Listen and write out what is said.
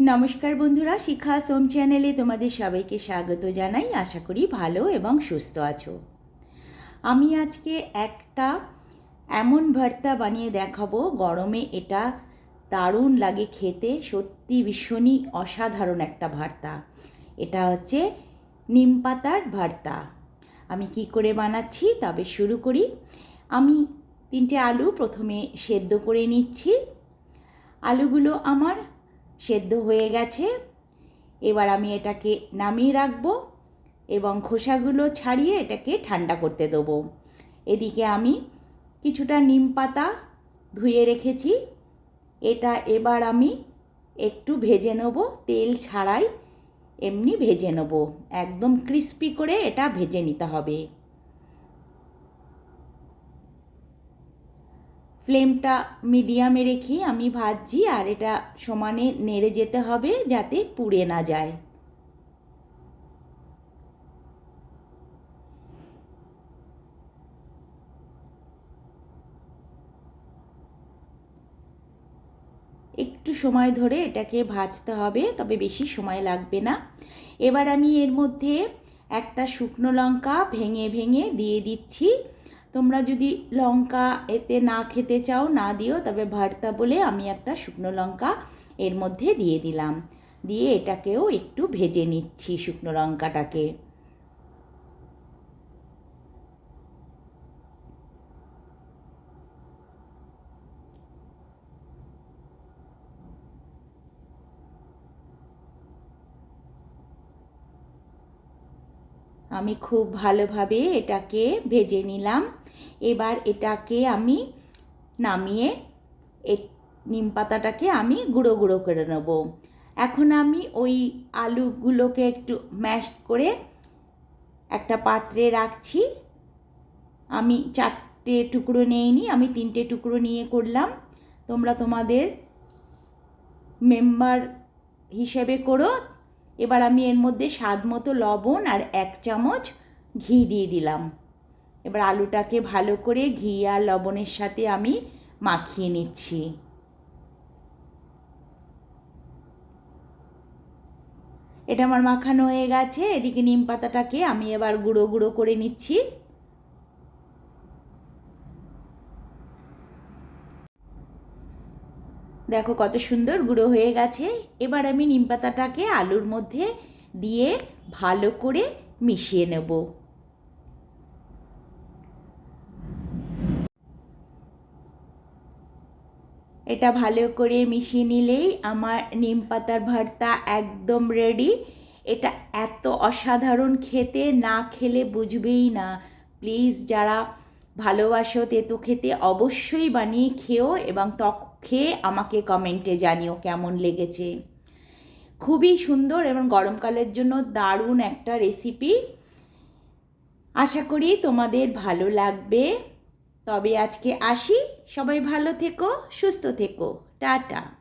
নমস্কার বন্ধুরা, শিখা সোম চ্যানেলে তোমাদের সবাইকে স্বাগত জানাই। আশা করি ভালো এবং সুস্থ আছো। আমি আজকে একটা এমন ভর্তা বানিয়ে দেখাবো। গরমে এটা দারুণ লাগে খেতে। সত্যি ভীষণই অসাধারণ একটা ভর্তা। এটা হচ্ছে নিম পাতার ভর্তা। আমি কি করে বানাচ্ছি? তবে শুরু করি। আমি তিনটে আলু প্রথমে সেদ্ধ করে নিচ্ছি। আলুগুলো আমার সেদ্ধ হয়ে গেছে। এবার আমি এটাকে নামিয়ে রাখব এবং খোসাগুলো ছাড়িয়ে এটাকে ঠান্ডা করতে দেবো। এদিকে আমি কিছুটা নিম পাতা ধুয়ে রেখেছি। এটা এবার আমি একটু ভেজে নেব, তেল ছাড়াই এমনি ভেজে নেব। একদম ক্রিস্পি করে এটা ভেজে নিতে হবে। ফ্লেমটা মিডিয়ামে রেখে আমি ভাজছি আর এটা সমানে নেড়ে যেতে হবে যাতে পুড়ে না যায়। একটু সময় ধরে এটাকে ভাজতে হবে, তবে বেশি সময় লাগবে না। এবার আমি এর মধ্যে একটা শুকনো লঙ্কা ভেঙে ভেঙে দিয়ে দিচ্ছি। তোমরা যদি লঙ্কা এতে না খেতে চাও, না দিও, তবে ভর্তা বলে আমি একটা শুকনো লঙ্কা এর মধ্যে দিয়ে দিলাম। দিয়ে এটাকেও একটু ভেজে নিচ্ছি শুকনো লঙ্কাটাকে। আমি খুব ভালোভাবে এটাকে ভেজে নিলাম। এবার এটাকে আমি নামিয়ে এ নিম পাতাটাকে আমি গুঁড়ো গুঁড়ো করে নেব। এখন আমি ওই আলুগুলোকে একটু ম্যাশ করে একটা পাত্রে রাখছি। আমি চারটে টুকরো নিইনি, আমি তিনটে টুকরো নিয়ে করলাম। তোমরা তোমাদের মেম্বার হিসেবে করো। এবার আমি এর মধ্যে স্বাদ মতো লবণ আর এক চামচ ঘি দিয়ে দিলাম। এবার আলুটাকে ভালো করে ঘি আর লবণের সাথে আমি মাখিয়ে নিচ্ছি। এটা আমার মাখানো হয়ে গেছে, এদিকে নিম পাতাটাকে আমি এবার গুঁড়ো গুঁড়ো করে নিচ্ছি। দেখো কত সুন্দর গুঁড়ো হয়ে গেছে। এবার আমি নিম পাতাটাকে আলুর মধ্যে দিয়ে ভালো করে মিশিয়ে নেব। এটা ভালো করে মিশিয়ে নিলেই আমার নিম পাতার ভর্তা একদম রেডি এটা এত অসাধারণ খেতে, না খেলে বুঝবেই না। প্লিজ যারা ভালোবাসো তেতো খেতে অবশ্যই বানিয়ে খেও এবং ত্বক খেয়ে আমাকে কমেন্টে জানিও কেমন লেগেছে। খুবই সুন্দর এবং গরমকালের জন্য দারুণ একটা রেসিপি আশা করি তোমাদের ভালো লাগবে। তবে আজকে আসি। সবাই ভালো থেকো, সুস্থ থেকো। টাটা।